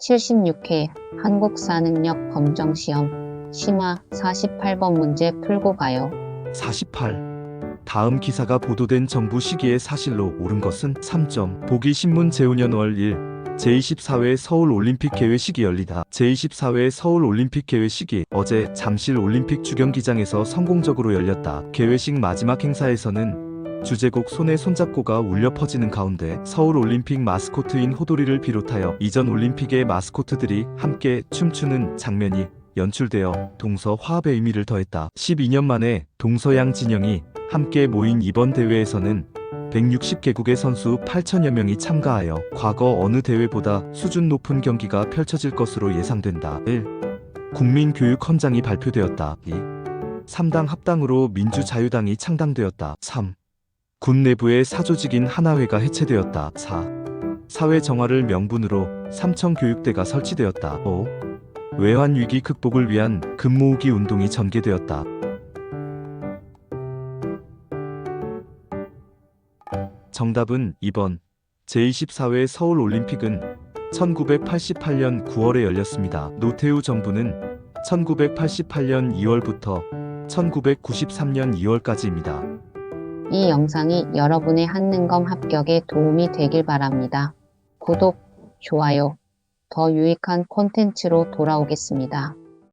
76회 한국사능력 검정시험 심화 48번 문제 풀고 가요. 48. 다음 기사가 보도된 정부 시기에 사실로 옳은 것은 3점. 보기 신문 재우년 월 1. 제24회 서울 올림픽 개회식이 열리다. 제24회 서울 올림픽 개회식이 어제 잠실 올림픽 주경기장에서 성공적으로 열렸다. 개회식 마지막 행사에서는 주제곡 손에 손잡고가 울려 퍼지는 가운데 서울 올림픽 마스코트인 호돌이를 비롯하여 이전 올림픽의 마스코트들이 함께 춤추는 장면이 연출되어 동서 화합의 의미를 더했다. 12년 만에 동서양 진영이 함께 모인 이번 대회에서는 160개국의 선수 8천여 명이 참가하여 과거 어느 대회보다 수준 높은 경기가 펼쳐질 것으로 예상된다. 1. 국민교육헌장이 발표되었다. 2. 3당 합당으로 민주자유당이 창당되었다. 3. 군 내부의 사조직인 하나회가 해체되었다. 4. 사회 정화를 명분으로 삼청 교육대가 설치되었다. 5. 외환 위기 극복을 위한 금모으기 운동이 전개되었다. 정답은 2번. 제24회 서울 올림픽은 1988년 9월에 열렸습니다. 노태우 정부는 1988년 2월부터 1993년 2월까지입니다. 이 영상이 여러분의 한능검 합격에 도움이 되길 바랍니다. 구독, 좋아요, 더 유익한 콘텐츠로 돌아오겠습니다.